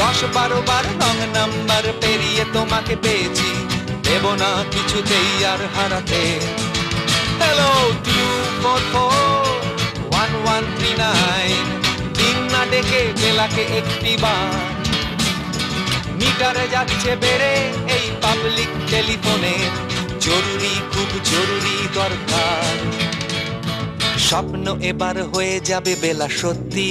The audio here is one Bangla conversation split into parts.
দশ বারো বার রং নাম্বার পেরিয়ে তোমাকে পেয়েছি। দেব না কিছুতেই আর হারাতে। Hello two four one one three nine দিন না ডেকে বেলাকে একটি বার। মিটারে যাচ্ছে বেড়ে এই পাবলিক টেলিফোনে জরুরি, খুব জরুরি দরকার। স্বপ্ন এবার হয়ে যাবে বেলা সত্যি।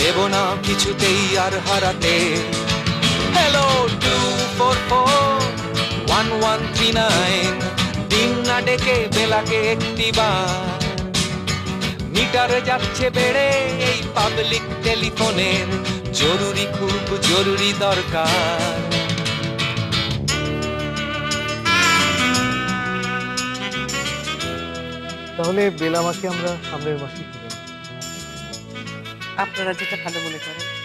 দেব না কিছুতেই আর হারাতে। Hello two four four one one three nine দিন না ডেকে বেলাকে একটি বার। মিটারে যাচ্ছে বেড়ে এই পাবলিক টেলিফোনের জরুরি খুব জরুরি দরকার। তাহলে বেলামাকে আমরা সামনের মাসে। আপনারা যেটা ভালো মনে করেন।